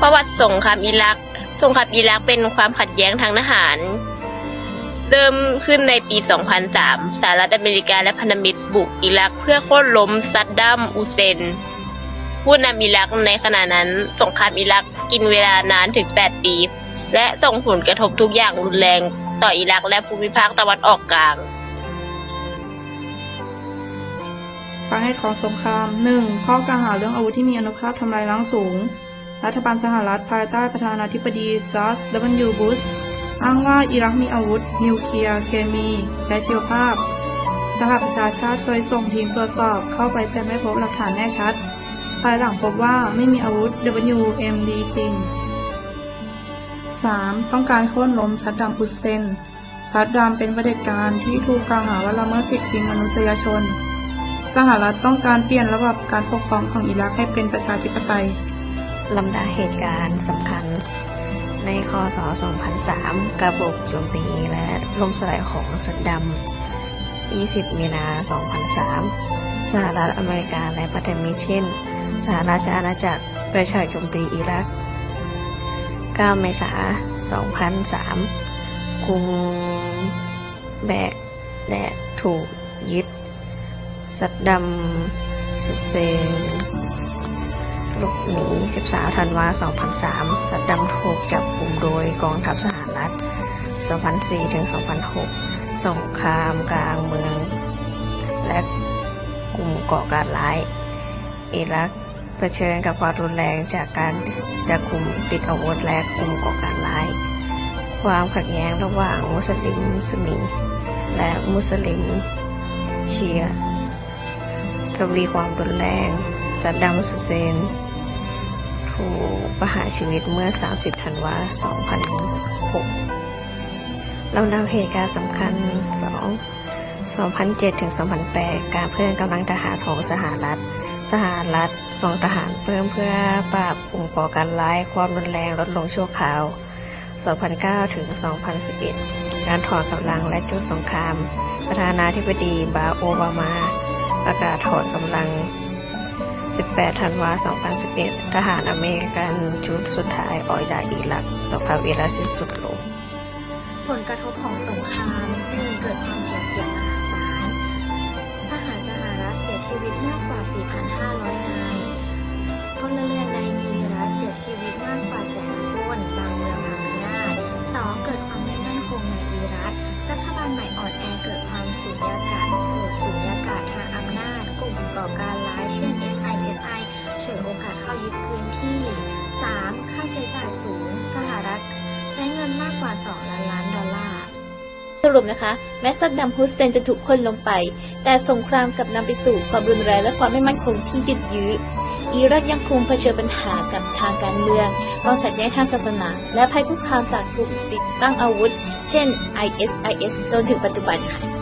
ประวัติสงครามอิรัก สงครามอิรักเป็นความขัดแย้งทางทหาร เริ่มขึ้นในปี 2003 สหรัฐอเมริกาและพันธมิตรบุกอิรักเพื่อโค่นล้มซัดดัมอุเซน ผู้นำอิรักในขณะนั้น สงครามอิรักกินเวลานานถึง 8 ปี และส่งผลกระทบทุกอย่างรุนแรงต่ออิรักและภูมิภาคตะวันออกกลางสาเหตุของสงคราม 1. ข้อกล่าวหาเรื่องอาวุธที่มีอนุภาพทำลายล้างสูง รัฐบาลสหรัฐภายใต้ประธานาธิบดีจอร์จ W. บุชอ้างว่าอิรักมีอาวุธ นิวเคลียร์ เคมี และชีวภาพ สหประชาชาติเคยส่งทีมตรวจสอบเข้าไปแต่ไม่พบหลักฐานแน่ชัด ภายหลังพบว่าไม่มีอาวุธ WMD จริง 3. ต้องการโค่นล้มซัดดัมอุสเซนซัดดัมเป็นประเด็จการที่ถูกกล่าวหาว่าละเมิดสิทธิมนุษยชน สหรัฐต้องการเปลี่ยนระบบการปกครองของอิรักให้เป็นประชาธิปไตย ลำดับเหตุการณ์สำคัญ ในคศ 2003 กระบุกโจมตีและล่มสลายของสัดดัม20 มีนา 2003 สหรัฐอเมริกาและพันธมิตรเช่น สหราชอาณาจักรประชาโจมตีอิรัก 9 เมษายน 2003 กรุงแบกแดดถูกยึด สัดดัมสุดเซ หลบหนี 13 ธันวาคม2003 สัดดัมถูกจับกลุ่มโดยกองทัพสหรัฐ 2004 ถึง 2006 สงครามกลางเมือง และกลุ่มก่อการร้าย อิรักเผชิญกับความรุนแรงจากการจากกลุ่มติดอาวุธและกลุ่มก่อการร้าย ความขัดแย้งระหว่างมุสลิมซุนนีและมุสลิมเชียร์ทวีความรุนแรงซัดดัมสุเซน ถูกประหารชีวิตเมื่อ 30 ธันวาคม2006ลำดับเหตุการณ์สำคัญ 2 2007 ถึง 2008 การเพิ่มกำลังทหารของสหรัฐ สหรัฐส่งทหารเพิ่มเพื่อปราบกลุ่มก่อการร้ายความรุนแรงลดลงชั่วคราว 2009 ถึง 2011 การถอนกำลังและจุดสงคราม ประธานาธิบดีบารักโอบามา ประกาศถอนกำลัง 18 ธันวาคม2011 ทหารอเมริกันชุดสุดท้ายออกจากอิรักสงครามอิรักสิ้นสุดลง ผลกระทบของสงครามหนึ่งเกิดความสูญเสียมหาศาล ทหารสหรัฐเสียชีวิตมากกว่า 4,500 นาย พลเรือนในนิวอิรักเสียชีวิตมากกว่าแสนคน บางเมืองพังพินาศสองเกิดความไม่มั่นคงในอิรัก รัฐบาลใหม่อ่อนแอเกิดความสูญญากาศ ช้เงินมากกว่า 2 ล้านล้านดอลลาร์สรุปนะคะ แม้ซัดดัมฮุสเซนจะถูกคนลงไป แต่สงครามกลับนำไปสู่ความรุนแรงและความไม่มั่นคงที่ยืดยื้ออิรักยังคงเผชิญปัญหากับทางการเมืองความขัดแย้งทางศาสนา และภัยคุกคามจากกลุ่มติดตั้งอาวุธ เช่น ISIS จนถึงปัจจุบันค่ะ